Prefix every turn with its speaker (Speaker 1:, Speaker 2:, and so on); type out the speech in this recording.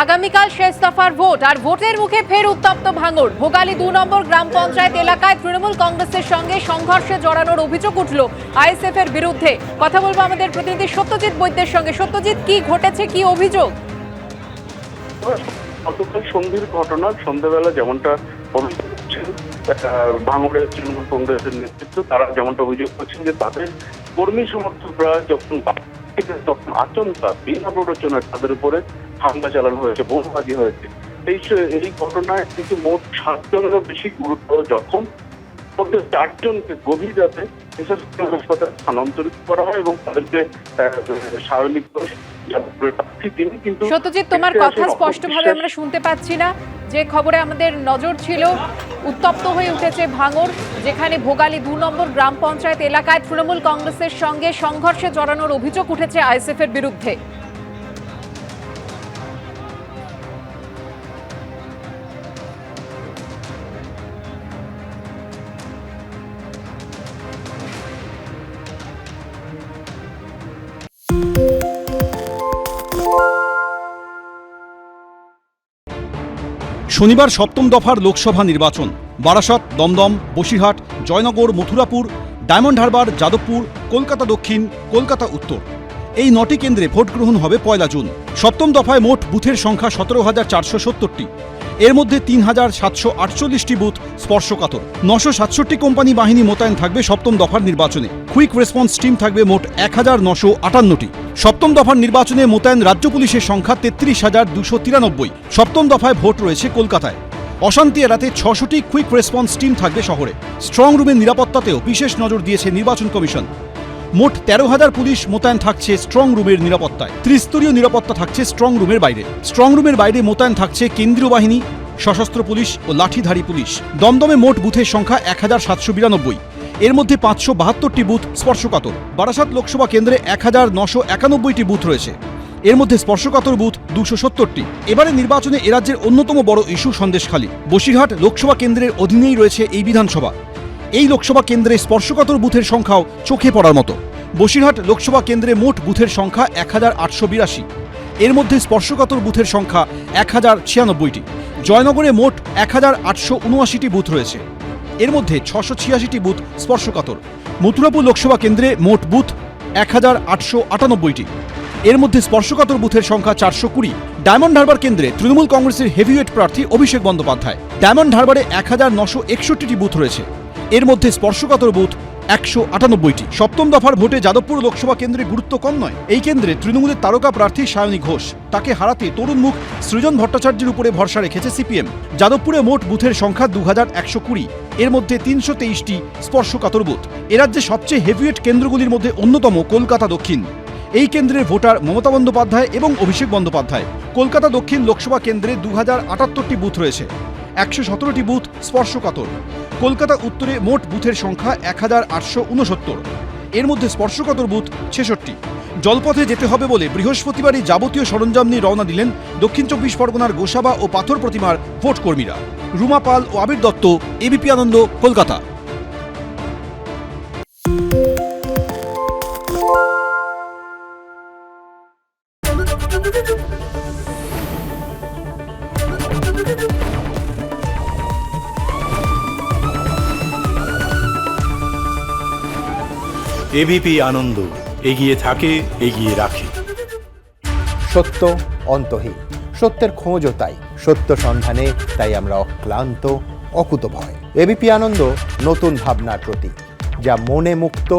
Speaker 1: আগামীকাল শেষ দফার ভোট, আর ভোটের মুখে ফের উত্তপ্ত ভাঙড়। ভোগালী দু নম্বর গ্রাম পঞ্চায়েত এলাকায় তৃণমূল কংগ্রেসের সঙ্গে সংঘর্ষে জড়ানোর অভিযোগ উঠল আইএসএফ এর বিরুদ্ধে। কথা বলব আমাদের প্রতিনিধি সত্যজিৎ বৈদ্যের সঙ্গে। সত্যজিৎ, কি ঘটেছে? কি অভিযোগ?
Speaker 2: গতকাল সন্ধ্যের ঘটনা, সন্ধ্যাবেলা যেমনটা ভাঙড়ের তৃণমূল কংগ্রেসের নেতৃত্ব, তারা যেমনটা অভিযোগ করছেন যে তাদের কর্মী সমর্থকরা যখন তখন আচমকা বিনা প্ররোচনায় তাদের উপরে হামলা চালানো হয়েছে বোমবাজি হয়েছে। এই এই ঘটনায় কিন্তু মোট সাতজনেরও বেশি গুরুতর জখম। মধ্যে চারজনকে গভীর রাতে হাসপাতালে স্থানান্তরিত করা হয় এবং তাদেরকে কিন্তু
Speaker 1: সত্যজিৎ তোমার কথা স্পষ্টভাবে আমরা শুনতে পাচ্ছি না। যে খবরে আমাদের নজর ছিল উত্তপ্ত হয়ে উঠেছে ভাঙড় যেখানে ভোগালী দু নম্বর গ্রাম পঞ্চায়েত এলাকায় তৃণমূল কংগ্রেসের সঙ্গে সংঘর্ষে জড়ানোর অভিযোগ উঠেছে আইএসএফ এর বিরুদ্ধে।
Speaker 3: শনিবার সপ্তম দফার লোকসভা নির্বাচন। Barasat, Dumdum, Basirhat, Joynagar, Mathurapur, Diamond Harbour, Jadavpur, Kolkata Dakshin, Kolkata Uttar. এই নটি কেন্দ্রে ভোট গ্রহণ হবে পয়লা জুন। সপ্তম দফায় মোট বুথের সংখ্যা সতেরো হাজার চারশো সত্তরটি। এর মধ্যে তিন হাজার সাতশো আটচল্লিশটি বুথ স্পর্শকাতর। নশো সাতষট্টি কোম্পানি বাহিনী মোতায়েন থাকবে সপ্তম দফার নির্বাচনে। কুইক রেসপন্স টিম থাকবে মোট এক হাজার নশো আটান্নটি। সপ্তম দফার নির্বাচনে মোতায়েন রাজ্য পুলিশের সংখ্যা তেত্রিশ হাজার দুশো তিরানব্বই। সপ্তম দফায় ভোট রয়েছে কলকাতায়। অশান্তি এড়াতে ছশোটি কুইক রেসপন্স টিম থাকবে শহরে। স্ট্রং রুমের নিরাপত্তাতেও বিশেষ নজর দিয়েছে নির্বাচন কমিশন। মোট তেরো হাজার পুলিশ মোতায়েন থাকছে স্ট্রং রুমের নিরাপত্তায়। ত্রিস্তরীয় নিরাপত্তা থাকছে স্ট্রং রুমের বাইরে। স্ট্রং রুমের বাইরে মোতায়েন থাকছে কেন্দ্রীয় বাহিনী, সশস্ত্র পুলিশ ও লাঠিধারী পুলিশ। দমদমে মোট বুথের সংখ্যা এক হাজার সাতশো বিরানব্বই। এর মধ্যে পাঁচশো বাহাত্তরটি বুথ স্পর্শকাতর। বারাসাত লোকসভা কেন্দ্রে এক হাজার নশো একানব্বইটি বুথ রয়েছে। এর মধ্যে স্পর্শকাতর বুথ দুশো সত্তরটি। এবারে নির্বাচনে এরাজ্যের অন্যতম বড় ইস্যু সন্দেশখালী। বসিরহাট লোকসভা কেন্দ্রের অধীনেই রয়েছে এই বিধানসভা। এই লোকসভা কেন্দ্রে স্পর্শকাতর বুথের সংখ্যাও চোখে পড়ার মতো। বসিরহাট লোকসভা কেন্দ্রে মোট বুথের সংখ্যা এক হাজার আটশো বিরাশি। এর মধ্যে স্পর্শকাতর বুথের সংখ্যা এক হাজার ছিয়ানব্বইটি। জয়নগরে মোট এক হাজার আটশো উনআশিটি বুথ রয়েছে। এর মধ্যে ছশো ছিয়াশিটি বুথ স্পর্শকাতর। মথুরাপুর লোকসভা কেন্দ্রে মোট বুথ এক হাজার আটশো আটানব্বইটি। এর মধ্যে স্পর্শকাতর বুথের সংখ্যা চারশো কুড়ি। ডায়মন্ড হারবার কেন্দ্রে তৃণমূল কংগ্রেসের হেভিওয়েট প্রার্থী অভিষেক বন্দ্যোপাধ্যায়। ডায়মন্ড হারবারে এক হাজার নশো একষট্টিটি বুথ রয়েছে। এর মধ্যে স্পর্শকাতর বুথ একশো আটানব্বইটি। সপ্তম দফার ভোটে যাদবপুর লোকসভা কেন্দ্রে গুরুত্ব কম নয়। এই কেন্দ্রে তৃণমূলের তারকা প্রার্থী সায়নী ঘোষ। তাকে হারাতে তরুণ মুখ সৃজন ভট্টাচার্যের উপরে ভরসা রেখেছে সিপিএম। যাদবপুরে মোট বুথের সংখ্যা দু হাজার একশো কুড়ি। এর মধ্যে তিনশো তেইশটি স্পর্শকাতর বুথ। এ রাজ্যে সবচেয়ে হেভিওয়েট কেন্দ্রগুলির মধ্যে অন্যতম কলকাতা দক্ষিণ। এই কেন্দ্রের ভোটার মমতা বন্দ্যোপাধ্যায় এবং অভিষেক বন্দ্যোপাধ্যায়। কলকাতা দক্ষিণ লোকসভা কেন্দ্রে দু হাজার আটাত্তরটি বুথ রয়েছে। একশো সতেরোটি বুথ স্পর্শকাতর। কলকাতা উত্তরে মোট বুথের সংখ্যা এক হাজার আটশো উনসত্তর। এর মধ্যে স্পর্শকাতর বুথ ছেষট্টি। জলপথে যেতে হবে বলে বৃহস্পতিবারই যাবতীয় সরঞ্জাম নিয়ে রওনা দিলেন দক্ষিণ চব্বিশ পরগনার গোসাবা ও পাথর প্রতিমার ভোট কর্মীরা রুমা পাল ও আবির দত্ত, এবিপি আনন্দ, কলকাতা।
Speaker 4: এবিপি আনন্দ, এগিয়ে থাকে, এগিয়ে রাখে।
Speaker 5: সত্য অন্তহীন, সত্যের খোঁজও তাই, সত্য সন্ধানে তাই আমরা অক্লান্ত, অকুতভয়। এবিপি আনন্দ নতুন ভাবনার প্রতীক, যা মনে মুক্ত